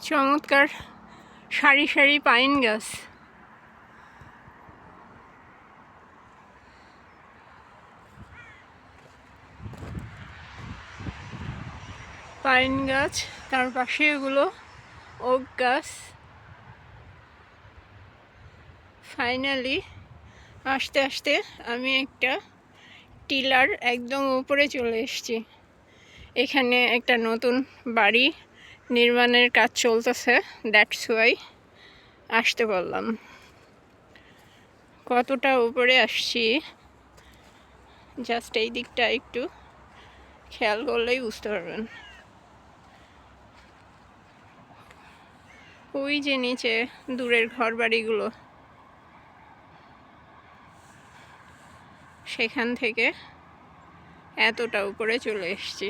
চমৎকার সারি সারি পাইন গাছ। পাইন গাছ, তার পাশে এগুলো ওক গাছ। ফাইনালি আস্তে আস্তে আমি একটা টিলার একদম উপরে চলে এসেছি। এখানে একটা নতুন বাড়ি নির্মাণের কাজ চলতেছে দ্যাটস ওয়াই আসতে বললাম। কতটা উপরে আসছি জাস্ট এই দিকটা একটু খেয়াল করলেই বুঝতে পারবেন। ওই যে নিচে দূরের ঘর বাড়িগুলো সেখান থেকে এতটা উপরে চলে এসেছি।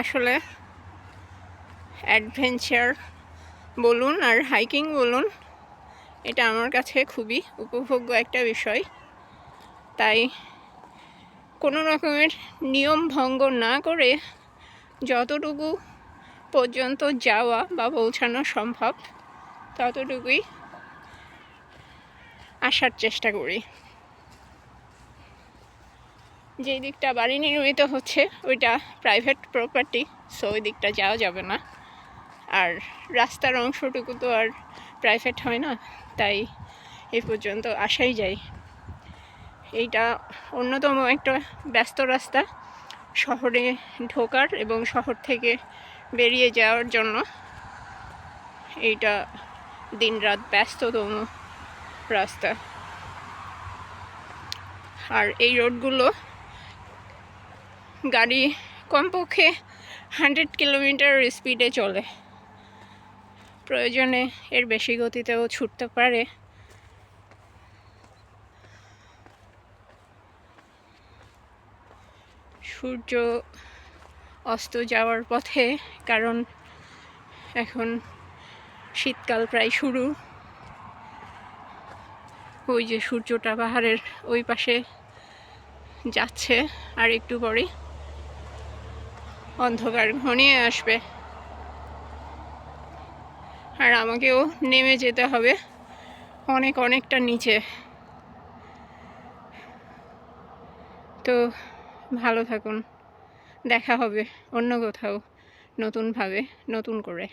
আসলে অ্যাডভেঞ্চার বলুন আর হাইকিং বলুন, এটা আমার কাছে খুবই উপভোগ্য একটা বিষয়। তাই কোনো রকমের নিয়ম ভঙ্গ না করে যতটুকু পর্যন্ত যাওয়া বা পৌঁছানো সম্ভব, ততটুকুই আসার চেষ্টা করি। যেই দিকটা বাড়ি নির্মিত হচ্ছে, ওইটা প্রাইভেট প্রপার্টি সো ওই দিকটা যাওয়া যাবে না। আর রাস্তার অংশটুকু তো আর প্রাইভেট হয় না, তাই এই পর্যন্ত আসাই যায়। এইটা অন্যতম একটা ব্যস্ত রাস্তা, শহরে ঢোকার এবং শহর থেকে বেরিয়ে যাওয়ার জন্য। এইটা দিনরাত ব্যস্ততম রাস্তা। আর এই রোডগুলো গাড়ি কমপক্ষে হান্ড্রেড কিলোমিটার স্পিডে চলে। প্রয়োজনে এর বেশি গতিতেও ছুটতে পারে। সূর্য অস্ত যাওয়ার পথে, কারণ এখন শীতকাল প্রায় শুরু। ওই যে সূর্যটা পাহাড়ের ওই পাশে যাচ্ছে, আর একটু পরে অন্ধকার ঘনিয়ে আসবে। আর আমাকেও নেমে যেতে হবে অনেক অনেকটা নিচে। তো ভালো থাকুন। দেখা হবে অন্য কোথাও নতুনভাবে, নতুন করে।